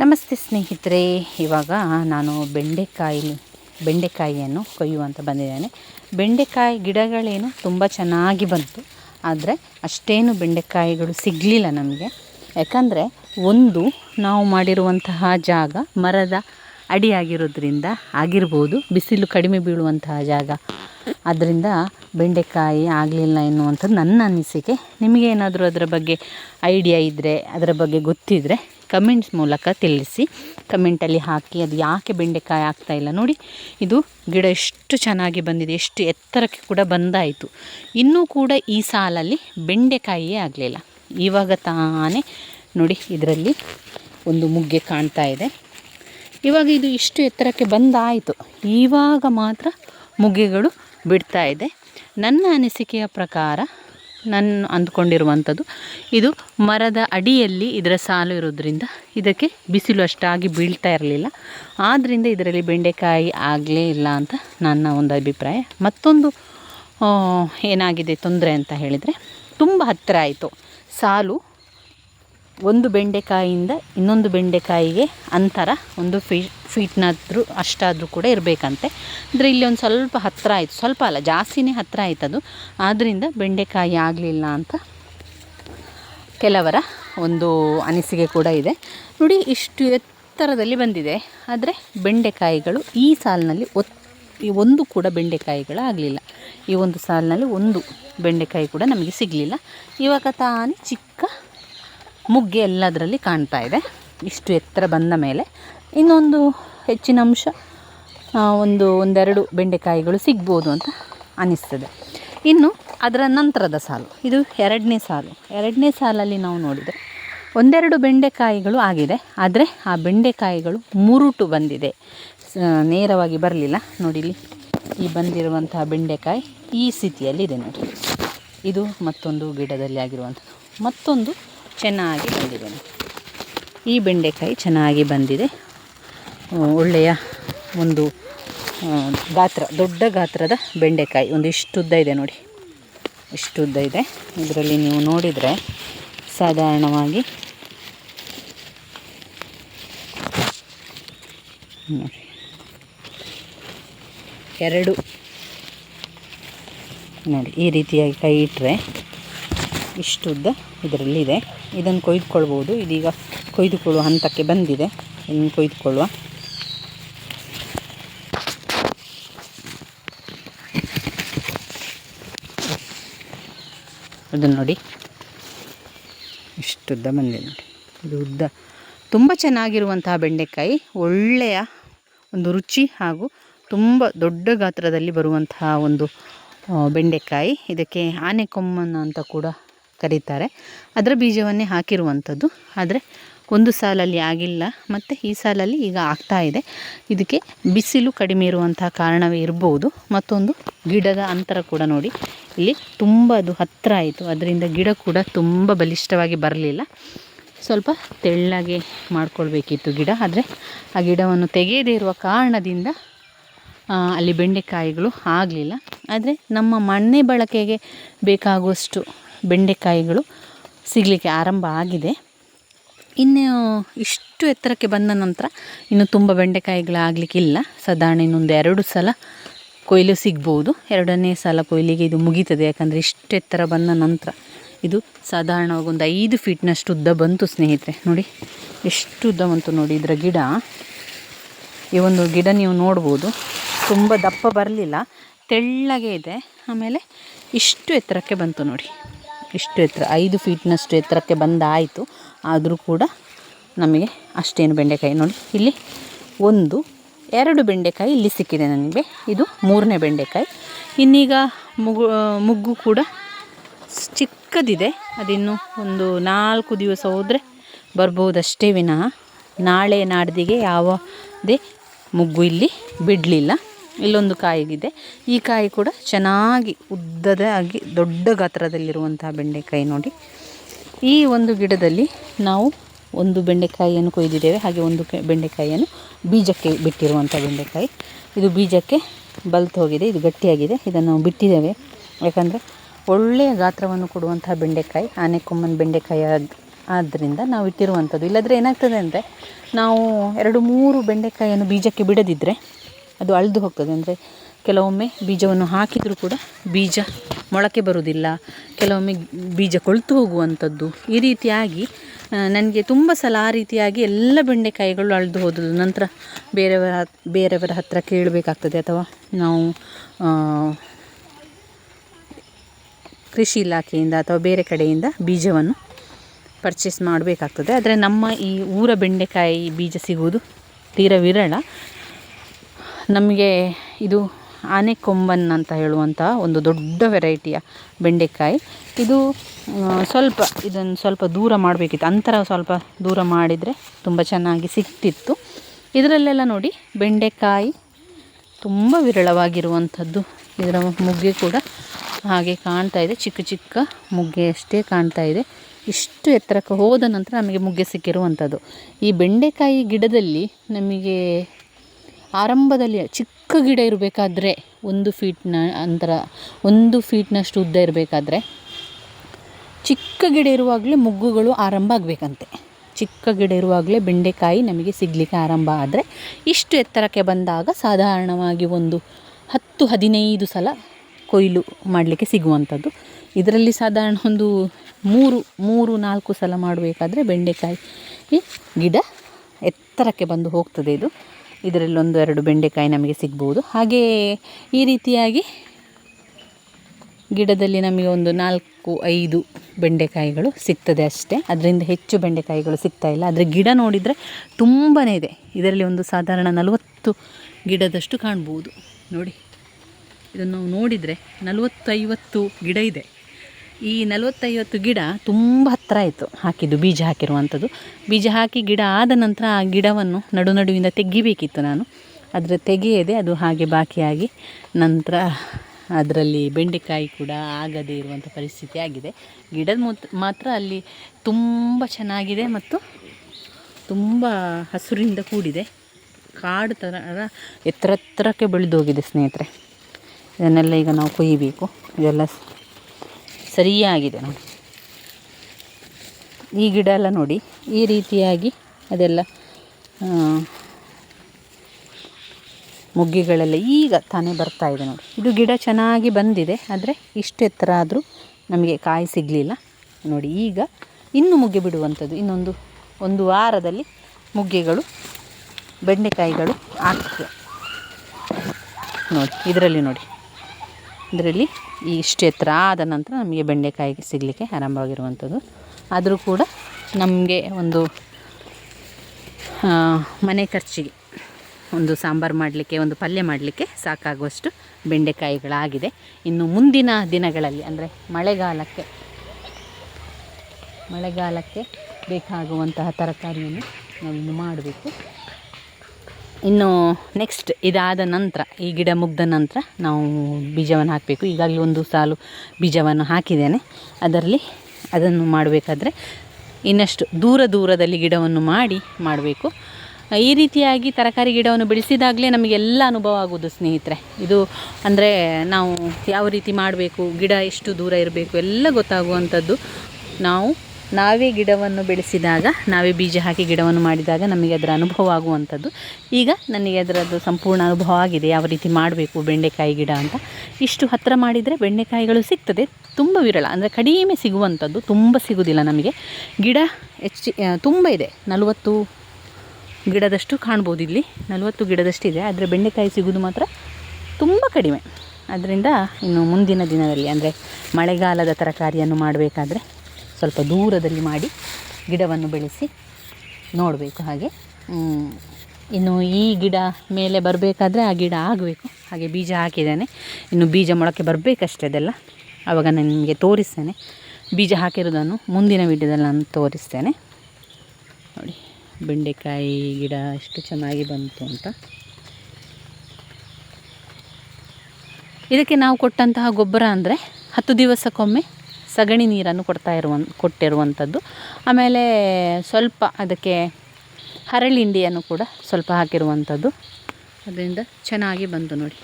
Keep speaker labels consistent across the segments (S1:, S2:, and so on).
S1: ನಮಸ್ತೆ ಸ್ನೇಹಿತರೆ, ಇವಾಗ ನಾನು ಬೆಂಡೆಕಾಯಿ, ಬೆಂಡೆಕಾಯಿಯನ್ನು ಕೊಯ್ಯುವಂತ ಬಂದಿದ್ದೇನೆ. ಬೆಂಡೆಕಾಯಿ ಗಿಡಗಳೇನು ತುಂಬ ಚೆನ್ನಾಗಿ ಬಂತು, ಆದರೆ ಅಷ್ಟೇನು ಬೆಂಡೆಕಾಯಿಗಳು ಸಿಗಲಿಲ್ಲ ನಮಗೆ. ಯಾಕಂದರೆ ಒಂದು, ನಾವು ಮಾಡಿರುವಂತಹ ಜಾಗ ಮರದ ಅಡಿಯಾಗಿರೋದ್ರಿಂದ ಆಗಿರ್ಬೋದು, ಬಿಸಿಲು ಕಡಿಮೆ ಬೀಳುವಂತಹ ಜಾಗ. ಅದರಿಂದ ಬೆಂಡೆಕಾಯಿ ಆಗಲಿಲ್ಲ ಎನ್ನುವಂಥದ್ದು ನನ್ನ ಅನಿಸಿಕೆ. ನಿಮಗೇನಾದರೂ ಅದರ ಬಗ್ಗೆ ಐಡಿಯಾ ಇದ್ದರೆ ಅದರ ಬಗ್ಗೆ ಗೊತ್ತಿದ್ದರೆ ಕಮೆಂಟ್ಸ್ ಮೂಲಕ ತಿಳಿಸಿ. ಕಮೆಂಟಲ್ಲಿ ಹಾಕಿ, ಅದು ಯಾಕೆ ಬೆಂಡೆಕಾಯಿ ಇಲ್ಲ ನೋಡಿ. ಇದು ಗಿಡ ಎಷ್ಟು ಚೆನ್ನಾಗಿ ಬಂದಿದೆ, ಎಷ್ಟು ಎತ್ತರಕ್ಕೆ ಕೂಡ ಬಂದಾಯಿತು. ಇನ್ನೂ ಕೂಡ ಈ ಸಾಲಲ್ಲಿ ಬೆಂಡೆಕಾಯಿಯೇ ಆಗಲಿಲ್ಲ. ಇವಾಗ ತಾನೇ ನೋಡಿ ಇದರಲ್ಲಿ ಒಂದು ಮುಗ್ಗೆ ಕಾಣ್ತಾ ಇದೆ. ಇವಾಗ ಇದು ಇಷ್ಟು ಎತ್ತರಕ್ಕೆ ಬಂದಾಯಿತು. ಇವಾಗ ಮಾತ್ರ ಮುಗ್ಗೆಗಳು ಬಿಡ್ತಾ ಇದೆ. ನನ್ನ ಅನಿಸಿಕೆಯ ಪ್ರಕಾರ ನಾನು ಅಂದ್ಕೊಂಡಿರುವಂಥದ್ದು. ಇದು ಮರದ ಅಡಿಯಲ್ಲಿ ಇದರ ಸಾಲು ಇರೋದ್ರಿಂದ ಇದಕ್ಕೆ ಬಿಸಿಲು ಅಷ್ಟಾಗಿ ಬೀಳ್ತಾ ಇರಲಿಲ್ಲ. ಆದ್ದರಿಂದ ಇದರಲ್ಲಿ ಬೆಂಡೆಕಾಯಿ ಆಗಲೇ ಇಲ್ಲ ಅಂತ ನನ್ನ ಒಂದು ಅಭಿಪ್ರಾಯ. ಮತ್ತೊಂದು ಏನಾಗಿದೆ ತೊಂದರೆ ಅಂತ ಹೇಳಿದರೆ, ತುಂಬ ಹತ್ತಿರ ಆಯಿತು. ಸಾಲು ಒಂದು ಬೆಂಡೆಕಾಯಿಯಿಂದ ಇನ್ನೊಂದು ಬೆಂಡೆಕಾಯಿಗೆ ಅಂತರ, ಒಂದು ಫೀ, ಫೀಟ್ನಾದರೂ ಅಷ್ಟಾದರೂ ಕೂಡ ಇರಬೇಕಂತೆ. ಅಂದರೆ ಇಲ್ಲಿ ಒಂದು ಸ್ವಲ್ಪ ಹತ್ತಿರ ಆಯಿತು, ಸ್ವಲ್ಪ ಅಲ್ಲ, ಜಾಸ್ತಿನೇ ಹತ್ತಿರ ಆಯ್ತು ಅದು. ಆದ್ದರಿಂದ ಬೆಂಡೆಕಾಯಿ ಆಗಲಿಲ್ಲ ಅಂತ ಕೆಲವರ ಒಂದು ಅನಿಸಿಕೆ ಕೂಡ ಇದೆ. ನೋಡಿ, ಇಷ್ಟು ಎತ್ತರದಲ್ಲಿ ಬಂದಿದೆ. ಆದರೆ ಬೆಂಡೆಕಾಯಿಗಳು ಈ ಸಾಲಿನಲ್ಲಿ ಒತ್, ಈ ಒಂದು ಕೂಡ ಬೆಂಡೆಕಾಯಿಗಳು ಆಗಲಿಲ್ಲ ಈ ಒಂದು ಸಾಲಿನಲ್ಲಿ ಒಂದು ಬೆಂಡೆಕಾಯಿ ಕೂಡ ನಮಗೆ ಸಿಗಲಿಲ್ಲ. ಇವಾಗ ತಾನೇ ಚಿಕ್ಕ ಮುಗ್ಗೆ ಎಲ್ಲದರಲ್ಲಿ ಕಾಣ್ತಾ ಇದೆ. ಇಷ್ಟು ಎತ್ತರ ಬಂದ ಮೇಲೆ ಇನ್ನೊಂದು ಹೆಚ್ಚಿನ ಅಂಶ ಒಂದು ಒಂದೆರಡು ಬೆಂಡೆಕಾಯಿಗಳು ಸಿಗ್ಬೋದು ಅಂತ ಅನಿಸ್ತದೆ. ಇನ್ನು ಅದರ ನಂತರದ ಸಾಲು, ಇದು ಎರಡನೇ ಸಾಲು. ಎರಡನೇ ಸಾಲಲ್ಲಿ ನಾವು ನೋಡಿದರೆ ಒಂದೆರಡು ಬೆಂಡೆಕಾಯಿಗಳು ಆಗಿದೆ, ಆದರೆ ಆ ಬೆಂಡೆಕಾಯಿಗಳು ಮುರುಟು ಬಂದಿದೆ. ನೇರವಾಗಿ ಬರಲಿಲ್ಲ. ನೋಡಿಲಿ ಈ ಬಂದಿರುವಂತಹ ಬೆಂಡೆಕಾಯಿ ಈ ಸ್ಥಿತಿಯಲ್ಲಿದೆ ನೋಡಿ. ಇದು ಮತ್ತೊಂದು ಗಿಡದಲ್ಲಿ ಆಗಿರುವಂಥದ್ದು. ಮತ್ತೊಂದು ಚೆನ್ನಾಗಿ ಬಂದಿದೆ. ಈ ಬೆಂಡೆಕಾಯಿ ಚೆನ್ನಾಗಿ ಬಂದಿದೆ. ಒಳ್ಳೆಯ ಒಂದು ಗಾತ್ರ, ದೊಡ್ಡ ಗಾತ್ರದ ಬೆಂಡೆಕಾಯಿ. ಒಂದು ಇಷ್ಟುದ್ದ ಇದೆ ನೋಡಿ. ಇಷ್ಟುದ್ದ ಇದೆ. ಇದರಲ್ಲಿ ನೀವು ನೋಡಿದರೆ ಸಾಧಾರಣವಾಗಿ ನೋಡಿ. ಎರಡು ನೋಡಿ, ಈ ರೀತಿಯಾಗಿ ಕೈ ಇಟ್ಟರೆ ಇಷ್ಟುದ್ದ ಇದರಲ್ಲಿದೆ. ಇದನ್ನು ಕೊಯ್ದುಕೊಳ್ಬೋದು. ಇದೀಗ ಕೊಯ್ದುಕೊಳ್ಳುವ ಹಂತಕ್ಕೆ ಬಂದಿದೆ. ಇನ್ನು ಕೊಯ್ದುಕೊಳ್ಳುವ. ಅದನ್ನು ನೋಡಿ. ಇಷ್ಟುದ್ದ ಬಂದಿದೆ ನೋಡಿ. ಇದು ಉದ್ದ. ತುಂಬ ಚೆನ್ನಾಗಿರುವಂತಹ ಬೆಂಡೆಕಾಯಿ. ಒಳ್ಳೆಯ ಒಂದು ರುಚಿ ಹಾಗೂ ತುಂಬ ದೊಡ್ಡ ಗಾತ್ರದಲ್ಲಿ ಬರುವಂತಹ ಒಂದು ಬೆಂಡೆಕಾಯಿ. ಇದಕ್ಕೆ ಆನೆಕೊಮ್ಮನ ಅಂತ ಕೂಡ ಕರೀತಾರೆ. ಅದರ ಬೀಜವನ್ನೇ ಹಾಕಿರುವಂಥದ್ದು. ಆದರೆ ಒಂದು ಸಾಲಲ್ಲಿ ಆಗಿಲ್ಲ. ಮತ್ತು ಈ ಸಾಲಲ್ಲಿ ಈಗ ಆಗ್ತಾ ಇದೆ. ಇದಕ್ಕೆ ಬಿಸಿಲು ಕಡಿಮೆ ಇರುವಂತಹ ಕಾರಣವೇ ಇರ್ಬೋದು. ಮತ್ತೊಂದು ಗಿಡದ ಅಂತರ ಕೂಡ ನೋಡಿ. ಇಲ್ಲಿ ತುಂಬ ಅದು ಹತ್ತಿರ ಆಯಿತು. ಅದರಿಂದ ಗಿಡ ಕೂಡ ತುಂಬ ಬಲಿಷ್ಠವಾಗಿ ಬರಲಿಲ್ಲ. ಸ್ವಲ್ಪ ತೆಳ್ಳಗೆ ಮಾಡಿಕೊಳ್ಬೇಕಿತ್ತು ಗಿಡ. ಆದರೆ ಆ ಗಿಡವನ್ನು ತೆಗೆಯದೇ ಇರುವ ಕಾರಣದಿಂದ ಅಲ್ಲಿ ಬೆಂಡೆಕಾಯಿಗಳು ಆಗಲಿಲ್ಲ. ಆದರೆ ನಮ್ಮ ಮಣ್ಣೆ ಬಳಕೆಗೆ ಬೇಕಾಗುವಷ್ಟು ಬೆಂಡೆಕಾಯಿಗಳು ಸಿಗಲಿಕ್ಕೆ ಆರಂಭ ಆಗಿದೆ. ಇನ್ನು ಇಷ್ಟು ಎತ್ತರಕ್ಕೆ ಬಂದ ನಂತರ ಇನ್ನು ತುಂಬ ಬೆಂಡೆಕಾಯಿಗಳು ಆಗಲಿಕ್ಕಿಲ್ಲ ಸಾಧಾರಣ ಇನ್ನೊಂದು ಎರಡು ಸಲ ಕೊಯ್ಲು ಸಿಗ್ಬೋದು. ಎರಡನೇ ಸಲ ಕೊಯ್ಲಿಗೆ ಇದು ಮುಗೀತದೆ. ಯಾಕಂದರೆ ಇಷ್ಟು ಎತ್ತರ ಬಂದ ನಂತರ ಇದು ಸಾಧಾರಣವಾಗಿ ಒಂದು ಐದು ಫೀಟ್ನಷ್ಟು ಉದ್ದ ಬಂತು ಸ್ನೇಹಿತರೆ. ನೋಡಿ, ಎಷ್ಟು ಉದ್ದ ಬಂತು ನೋಡಿ ಇದರ ಗಿಡ. ಈ ಒಂದು ಗಿಡ ನೀವು ನೋಡ್ಬೋದು. ತುಂಬ ದಪ್ಪ ಬರಲಿಲ್ಲ. ತೆಳ್ಳಗೆ ಇದೆ. ಆಮೇಲೆ ಇಷ್ಟು ಎತ್ತರಕ್ಕೆ ಬಂತು ನೋಡಿ. ಇಷ್ಟು ಎತ್ತರ ಐದು ಫೀಟ್ನಷ್ಟು ಎತ್ತರಕ್ಕೆ ಬಂದಾಯಿತು. ಆದರೂ ಕೂಡ ನಮಗೆ ಅಷ್ಟೇನು ಬೆಂಡೆಕಾಯಿ ನೋಡಿ, ಇಲ್ಲಿ ಒಂದು, ಎರಡು ಬೆಂಡೆಕಾಯಿ ಇಲ್ಲಿ ಸಿಕ್ಕಿದೆ ನನಗೆ ಇದು ಮೂರನೇ ಬೆಂಡೆಕಾಯಿ. ಇನ್ನೀಗ ಮುಗು ಮುಗ್ಗು ಕೂಡ ಚಿಕ್ಕದಿದೆ. ಅದಿನ್ನು ಒಂದು ನಾಲ್ಕು ದಿವಸ ಹೋದರೆ ಬರ್ಬೋದಷ್ಟೇ ವಿನಃ. ನಾಳೆ ನಾಡ್ದಿಗೆ ಯಾವುದೇ ಮುಗ್ಗು ಇಲ್ಲಿ ಬಿಡಲಿಲ್ಲ. ಇಲ್ಲೊಂದು ಕಾಯಿಗಿದೆ. ಈ ಕಾಯಿ ಕೂಡ ಚೆನ್ನಾಗಿ ಉದ್ದದಾಗಿ ದೊಡ್ಡ ಗಾತ್ರದಲ್ಲಿರುವಂತಹ ಬೆಂಡೆಕಾಯಿ ನೋಡಿ. ಈ ಒಂದು ಗಿಡದಲ್ಲಿ ನಾವು ಒಂದು ಬೆಂಡೆಕಾಯಿಯನ್ನು ಕೊಯ್ದಿದ್ದೇವೆ. ಹಾಗೆ ಒಂದು ಬೆಂಡೆಕಾಯಿಯನ್ನು ಬೀಜಕ್ಕೆ ಬಿಟ್ಟಿರುವಂಥ ಬೆಂಡೆಕಾಯಿ. ಇದು ಬೀಜಕ್ಕೆ ಬಲ್ತು ಹೋಗಿದೆ. ಇದು ಗಟ್ಟಿಯಾಗಿದೆ. ಇದನ್ನು ನಾವು ಬಿಟ್ಟಿದ್ದೇವೆ. ಯಾಕಂದರೆ ಒಳ್ಳೆಯ ಗಾತ್ರವನ್ನು ಕೊಡುವಂತಹ ಬೆಂಡೆಕಾಯಿ, ಆನೆಕೊಮ್ಮನ ಬೆಂಡೆಕಾಯಿ ಆದ್ದರಿಂದ ನಾವು ಇಟ್ಟಿರುವಂಥದ್ದು. ಇಲ್ಲದ್ರೆ ಏನಾಗ್ತದೆ ಅಂದರೆ ನಾವು ಎರಡು ಮೂರು ಬೆಂಡೆಕಾಯಿಯನ್ನು ಬೀಜಕ್ಕೆ ಬಿಡದಿದ್ದರೆ ಅದು ಅಳಿದು ಹೋಗ್ತದೆ. ಅಂದರೆ ಕೆಲವೊಮ್ಮೆ ಬೀಜವನ್ನು ಹಾಕಿದರೂ ಕೂಡ ಬೀಜ ಮೊಳಕೆ ಬರುವುದಿಲ್ಲ. ಕೆಲವೊಮ್ಮೆ ಬೀಜ ಕೊಳ್ತು ಹೋಗುವಂಥದ್ದು. ಈ ರೀತಿಯಾಗಿ ನನಗೆ ತುಂಬ ಸಲ ಆ ರೀತಿಯಾಗಿ ಎಲ್ಲ ಬೆಂಡೆಕಾಯಿಗಳು ಅಳಿದು ಹೋದದ್ದು. ನಂತರ ಬೇರೆಯವರ ಬೇರೆಯವರ ಹತ್ತಿರ ಕೇಳಬೇಕಾಗ್ತದೆ. ಅಥವಾ ನಾವು ಕೃಷಿ ಇಲಾಖೆಯಿಂದ ಅಥವಾ ಬೇರೆ ಕಡೆಯಿಂದ ಬೀಜವನ್ನು ಪರ್ಚೇಸ್ ಮಾಡಬೇಕಾಗ್ತದೆ. ಆದರೆ ನಮ್ಮ ಈ ಊರ ಬೆಂಡೆಕಾಯಿ ಬೀಜ ಸಿಗುವುದು ತೀರ ವಿರಳ. ನಮಗೆ ಇದು ಆನೆ ಕೊಂಬನ್ ಅಂತ ಹೇಳುವಂಥ ಒಂದು ದೊಡ್ಡ ವೆರೈಟಿಯ ಬೆಂಡೆಕಾಯಿ. ಇದು ಸ್ವಲ್ಪ ಇದನ್ನು ಸ್ವಲ್ಪ ದೂರ ಮಾಡಬೇಕಿತ್ತು. ಅಂತರ ಸ್ವಲ್ಪ ದೂರ ಮಾಡಿದರೆ ತುಂಬ ಚೆನ್ನಾಗಿ ಸಿಕ್ತಿತ್ತು ಇದರಲ್ಲೆಲ್ಲ ನೋಡಿ ಬೆಂಡೆಕಾಯಿ ತುಂಬ ವಿರಳವಾಗಿರುವಂಥದ್ದು. ಇದರ ಮುಗ್ಗೆ ಕೂಡ ಹಾಗೆ ಕಾಣ್ತಾ ಇದೆ. ಚಿಕ್ಕ ಚಿಕ್ಕ ಮುಗ್ಗೆ ಅಷ್ಟೇ ಕಾಣ್ತಾ ಇದೆ. ಇಷ್ಟು ಎತ್ತರಕ್ಕೆ ಹೋದ ನಂತರ ನಮಗೆ ಮುಗ್ಗೆ ಸಿಕ್ಕಿರುವಂಥದ್ದು. ಈ ಬೆಂಡೆಕಾಯಿ ಗಿಡದಲ್ಲಿ ನಮಗೆ ಆರಂಭದಲ್ಲಿ ಚಿಕ್ಕ ಗಿಡ ಇರಬೇಕಾದ್ರೆ ಒಂದು ಫೀಟ್ನ ಅಂತರ, ಒಂದು ಫೀಟ್ನಷ್ಟು ಉದ್ದ ಇರಬೇಕಾದ್ರೆ ಚಿಕ್ಕ ಗಿಡ ಇರುವಾಗಲೇ ಮೊಗ್ಗುಗಳು ಆರಂಭ ಆಗಬೇಕಂತೆ. ಚಿಕ್ಕ ಗಿಡ ಇರುವಾಗಲೇ ಬೆಂಡೆಕಾಯಿ ನಮಗೆ ಸಿಗಲಿಕ್ಕೆ ಆರಂಭ ಆದರೆ ಇಷ್ಟು ಎತ್ತರಕ್ಕೆ ಬಂದಾಗ ಸಾಧಾರಣವಾಗಿ ಒಂದು ಹತ್ತು, ಹದಿನೈದು ಸಲ ಕೊಯ್ಲು ಮಾಡಲಿಕ್ಕೆ ಸಿಗುವಂಥದ್ದು. ಇದರಲ್ಲಿ ಸಾಧಾರಣ ಒಂದು ಮೂರು ಮೂರು, ನಾಲ್ಕು ಸಲ ಮಾಡಬೇಕಾದ್ರೆ ಬೆಂಡೆಕಾಯಿ ಗಿಡ ಎತ್ತರಕ್ಕೆ ಬಂದು ಹೋಗ್ತದೆ ಇದು. ಇದರಲ್ಲಿ ಒಂದು ಎರಡು ಬೆಂಡೆಕಾಯಿ ನಮಗೆ ಸಿಗ್ಬೋದು. ಹಾಗೆಯೇ ಈ ರೀತಿಯಾಗಿ ಗಿಡದಲ್ಲಿ ನಮಗೆ ಒಂದು ನಾಲ್ಕು, ಐದು ಬೆಂಡೆಕಾಯಿಗಳು ಸಿಗ್ತದೆ ಅಷ್ಟೇ. ಅದರಿಂದ ಹೆಚ್ಚು ಬೆಂಡೆಕಾಯಿಗಳು ಸಿಗ್ತಾ ಇಲ್ಲ. ಆದರೆ ಗಿಡ ನೋಡಿದರೆ ತುಂಬಾ ಇದೆ. ಇದರಲ್ಲಿ ಒಂದು ಸಾಧಾರಣ ನಲವತ್ತು ಗಿಡದಷ್ಟು ಕಾಣ್ಬೋದು. ನೋಡಿ, ಇದನ್ನು ನಾವು ನೋಡಿದರೆ ನಲವತ್ತೈವತ್ತು ಗಿಡ ಇದೆ. ಈ ನಲವತ್ತೈವತ್ತು ಗಿಡ ತುಂಬ ಹತ್ತಿರ ಆಯಿತು ಹಾಕಿದ್ದು, ಬೀಜ ಹಾಕಿರುವಂಥದ್ದು. ಬೀಜ ಹಾಕಿ ಗಿಡ ಆದ ನಂತರ ಆ ಗಿಡವನ್ನು ನಡು ನಡುವಿಂದ ತೆಗಿಬೇಕಿತ್ತು ನಾನು. ಅದರ ತೆಗೆಯದೆ ಅದು ಹಾಗೆ ಬಾಕಿಯಾಗಿ ನಂತರ ಅದರಲ್ಲಿ ಬೆಂಡೆಕಾಯಿ ಕೂಡ ಆಗದೇ ಇರುವಂಥ ಪರಿಸ್ಥಿತಿ ಆಗಿದೆ. ಗಿಡದ ಮಾತ್ರ ಅಲ್ಲಿ ತುಂಬ ಚೆನ್ನಾಗಿದೆ ಮತ್ತು ತುಂಬ ಹಸುರಿಂದ ಕೂಡಿದೆ. ಕಾಡು ಥರ ಎತ್ತರ ಎತ್ತರಕ್ಕೆ ಬೆಳೆದೋಗಿದೆ ಸ್ನೇಹಿತರೆ. ಇದನ್ನೆಲ್ಲ ಈಗ ನಾವು ಕೊಯ್ಯಬೇಕು. ಇದೆಲ್ಲ ಸರಿಯಾಗಿದೆ ನೋಡಿ. ಈ ಗಿಡ ಎಲ್ಲ ನೋಡಿ, ಈ ರೀತಿಯಾಗಿ ಅದೆಲ್ಲ ಮುಗ್ಗಿಗಳೆಲ್ಲ ಈಗ ತಾನೇ ಬರ್ತಾ ಇದೆ ನೋಡಿ. ಇದು ಗಿಡ ಚೆನ್ನಾಗಿ ಬಂದಿದೆ, ಆದರೆ ಇಷ್ಟೆತ್ತರ ಆದರೂ ನಮಗೆ ಕಾಯಿ ಸಿಗಲಿಲ್ಲ. ನೋಡಿ, ಈಗ ಇನ್ನು ಮುಗ್ಗೆ ಬಿಡುವಂಥದ್ದು. ಇನ್ನೊಂದು ಒಂದು ವಾರದಲ್ಲಿ ಮುಗ್ಗೆಗಳು, ಬೆಂಡೆಕಾಯಿಗಳು ಆಗ್ತದೆ. ನೋಡಿ, ಇದರಲ್ಲಿ ನೋಡಿ. ಇದರಲ್ಲಿ ಇಷ್ಟು ಎತ್ತರ ಆದ ನಂತರ ನಮಗೆ ಬೆಂಡೆಕಾಯಿ ಸಿಗಲಿಕ್ಕೆ ಆರಂಭವಾಗಿರುವಂಥದ್ದು. ಆದರೂ ಕೂಡ ನಮಗೆ ಒಂದು ಮನೆ ಖರ್ಚಿಗೆ ಒಂದು ಸಾಂಬಾರು ಮಾಡಲಿಕ್ಕೆ, ಒಂದು ಪಲ್ಯ ಮಾಡಲಿಕ್ಕೆ ಸಾಕಾಗುವಷ್ಟು ಬೆಂಡೆಕಾಯಿಗಳಾಗಿದೆ. ಇನ್ನು ಮುಂದಿನ ದಿನಗಳಲ್ಲಿ, ಅಂದರೆ ಮಳೆಗಾಲಕ್ಕೆ ಮಳೆಗಾಲಕ್ಕೆ ಬೇಕಾಗುವಂತಹ ತರಕಾರಿಯನ್ನು ನಾವಿನ್ನು ಮಾಡಬೇಕು. ಇನ್ನು ನೆಕ್ಸ್ಟ್ ಇದಾದ ನಂತರ, ಈ ಗಿಡ ಮುಗ್ದ ನಂತರ ನಾವು ಬೀಜವನ್ನು ಹಾಕಬೇಕು. ಈಗಾಗಲೇ ಒಂದು ಸಾಲು ಬೀಜವನ್ನು ಹಾಕಿದ್ದೇನೆ. ಅದರಲ್ಲಿ ಅದನ್ನು ಮಾಡಬೇಕಾದ್ರೆ ಇನ್ನಷ್ಟು ದೂರ ದೂರದಲ್ಲಿ ಗಿಡವನ್ನು ಮಾಡಿ ಮಾಡಬೇಕು. ಈ ರೀತಿಯಾಗಿ ತರಕಾರಿ ಗಿಡವನ್ನು ಬೆಳೆಸಿದಾಗಲೇ ನಮಗೆಲ್ಲ ಅನುಭವ ಆಗೋದು ಸ್ನೇಹಿತರೆ. ಇದು ಅಂದರೆ ನಾವು ಯಾವ ರೀತಿ ಮಾಡಬೇಕು, ಗಿಡ ಎಷ್ಟು ದೂರ ಇರಬೇಕು, ಎಲ್ಲ ಗೊತ್ತಾಗುವಂಥದ್ದು ನಾವು ನಾವೇ ಗಿಡವನ್ನು ಬೆಳೆಸಿದಾಗ, ನಾವೇ ಬೀಜ ಹಾಕಿ ಗಿಡವನ್ನು ಮಾಡಿದಾಗ ನಮಗೆ ಅದರ ಅನುಭವ ಆಗುವಂಥದ್ದು. ಈಗ ನನಗೆ ಅದರದ್ದು ಸಂಪೂರ್ಣ ಅನುಭವ ಆಗಿದೆ. ಯಾವ ರೀತಿ ಮಾಡಬೇಕು ಬೆಂಡೆಕಾಯಿ ಗಿಡ ಅಂತ. ಇಷ್ಟು ಹತ್ತಿರ ಮಾಡಿದರೆ ಬೆಂಡೆಕಾಯಿಗಳು ಸಿಗ್ತದೆ. ತುಂಬ ವಿರಳ, ಅಂದರೆ ಕಡಿಮೆ ಸಿಗುವಂಥದ್ದು, ತುಂಬ ಸಿಗುವುದಿಲ್ಲ ನಮಗೆ. ಗಿಡ ಹೆಚ್ಚು ತುಂಬ ಇದೆ. ನಲವತ್ತು ಗಿಡದಷ್ಟು ಕಾಣ್ಬೋದು ಇಲ್ಲಿ. ನಲವತ್ತು ಗಿಡದಷ್ಟಿದೆ ಆದರೆ ಬೆಂಡೆಕಾಯಿ ಸಿಗೋದು ಮಾತ್ರ ತುಂಬ ಕಡಿಮೆ. ಅದರಿಂದ ಇನ್ನು ಮುಂದಿನ ದಿನದಲ್ಲಿ, ಅಂದರೆ ಮಳೆಗಾಲದ ತರಕಾರಿಯನ್ನು ಮಾಡಬೇಕಾದ್ರೆ ಸ್ವಲ್ಪ ದೂರದಲ್ಲಿ ಮಾಡಿ ಗಿಡವನ್ನು ಬೆಳೆಸಿ ನೋಡಬೇಕು ಹಾಗೆ. ಇನ್ನು ಈ ಗಿಡ ಮೇಲೆ ಬರಬೇಕಾದ್ರೆ ಆ ಗಿಡ ಆಗಬೇಕು. ಹಾಗೆ ಬೀಜ ಹಾಕಿದ್ದೇನೆ. ಇನ್ನು ಬೀಜ ಮೊಳಕೆ ಬರಬೇಕಷ್ಟೇ ಅದೆಲ್ಲ. ಆವಾಗ ನಾನು ನಿಮಗೆ ತೋರಿಸ್ತೇನೆ. ಬೀಜ ಹಾಕಿರೋದನ್ನು ಮುಂದಿನ ವಿಡಿಯೋದಲ್ಲಿ ನಾನು ತೋರಿಸ್ತೇನೆ. ನೋಡಿ, ಬೆಂಡೆಕಾಯಿ ಗಿಡ ಎಷ್ಟು ಚೆನ್ನಾಗಿ ಬಂತು ಅಂತ. ಇದಕ್ಕೆ ನಾವು ಕೊಟ್ಟಂತಹ ಗೊಬ್ಬರ ಅಂದರೆ ಹತ್ತು ದಿವಸಕ್ಕೊಮ್ಮೆ ಸಗಣಿ ನೀರನ್ನು ಕೊಡ್ತಾ ಇರುವ ಕೊಟ್ಟಿರುವಂಥದ್ದು. ಆಮೇಲೆ ಸ್ವಲ್ಪ ಅದಕ್ಕೆ ಹರಳಿಂಡಿಯನ್ನು ಕೂಡ ಸ್ವಲ್ಪ ಹಾಕಿರುವಂಥದ್ದು. ಅದರಿಂದ ಚೆನ್ನಾಗಿ ಬಂತು ನೋಡಿ.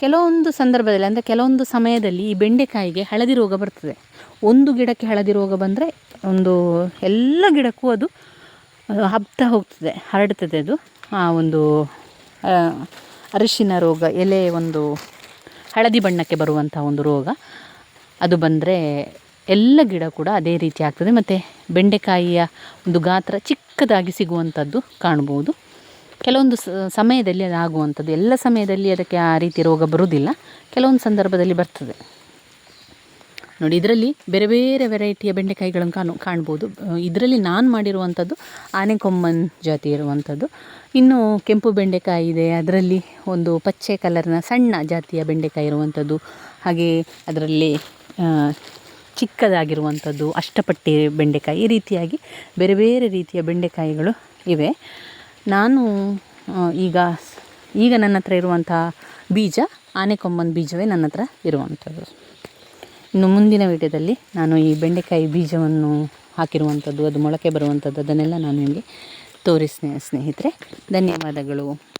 S1: ಕೆಲವೊಂದು ಸಂದರ್ಭದಲ್ಲಿ ಅಂದರೆ ಕೆಲವೊಂದು ಸಮಯದಲ್ಲಿ ಈ ಬೆಂಡೆಕಾಯಿಗೆ ಹಳದಿ ರೋಗ ಬರ್ತದೆ. ಒಂದು ಗಿಡಕ್ಕೆ ಹಳದಿ ರೋಗ ಬಂದರೆ ಒಂದು ಎಲ್ಲ ಗಿಡಕ್ಕೂ ಅದು ಹಬ್ತಾ ಹೋಗ್ತದೆ ಹರಡ್ತದೆ ಅದು. ಆ ಒಂದು ಅರಿಶಿನ ರೋಗ ಎಲೆ ಒಂದು ಹಳದಿ ಬಣ್ಣಕ್ಕೆ ಬರುವಂಥ ಒಂದು ರೋಗ. ಅದು ಬಂದರೆ ಎಲ್ಲ ಗಿಡ ಕೂಡ ಅದೇ ರೀತಿ ಆಗ್ತದೆ. ಮತ್ತು ಬೆಂಡೆಕಾಯಿಯ ಒಂದು ಗಾತ್ರ ಚಿಕ್ಕದಾಗಿ ಸಿಗುವಂಥದ್ದು ಕಾಣ್ಬೋದು. ಕೆಲವೊಂದು ಸಮಯದಲ್ಲಿ ಅದು ಆಗುವಂಥದ್ದು ಎಲ್ಲ ಸಮಯದಲ್ಲಿ ಅದಕ್ಕೆ ಆ ರೀತಿ ರೋಗ ಬರುವುದಿಲ್ಲ. ಕೆಲವೊಂದು ಸಂದರ್ಭದಲ್ಲಿ ಬರ್ತದೆ. ನೋಡಿ, ಇದರಲ್ಲಿ ಬೇರೆ ಬೇರೆ ವೆರೈಟಿಯ ಬೆಂಡೆಕಾಯಿಗಳನ್ನು ಕಾಣು, ಕಾಣ್ಬೋದು. ಇದರಲ್ಲಿ ನಾನು ಮಾಡಿರುವಂಥದ್ದು ಆನೆಕೊಮ್ಮನ್ ಜಾತಿ ಇರುವಂಥದ್ದು ಇನ್ನು ಕೆಂಪು ಬೆಂಡೆಕಾಯಿ ಇದೆ. ಅದರಲ್ಲಿ ಒಂದು ಪಚ್ಚೆ ಕಲರ್ನ ಸಣ್ಣ ಜಾತಿಯ ಬೆಂಡೆಕಾಯಿ ಇರುವಂಥದ್ದು ಹಾಗೆ ಅದರಲ್ಲಿ ಚಿಕ್ಕದಾಗಿರುವಂಥದ್ದು ಅಷ್ಟಪಟ್ಟಿ ಬೆಂಡೆಕಾಯಿ. ಈ ರೀತಿಯಾಗಿ ಬೇರೆ ಬೇರೆ ರೀತಿಯ ಬೆಂಡೆಕಾಯಿಗಳು ಇವೆ. ನಾನು ಈಗ ಈಗ ನನ್ನ ಹತ್ರ ಇರುವಂಥ ಬೀಜ ಆನೆಕೊಂಬನ ಬೀಜವೇ ನನ್ನ ಹತ್ರ ಇರುವಂಥದ್ದು. ಇನ್ನು ಮುಂದಿನ ವಿಡಿಯೋದಲ್ಲಿ ನಾನು ಈ ಬೆಂಡೆಕಾಯಿ ಬೀಜವನ್ನು ಹಾಕಿರುವಂಥದ್ದು, ಅದು ಮೊಳಕೆ ಬರುವಂಥದ್ದು, ಅದನ್ನೆಲ್ಲ ನಾನು ನಿಮಗೆ ತೋರಿಸ್ತೇನೆ ಸ್ನೇಹಿತರೆ. ಧನ್ಯವಾದಗಳು.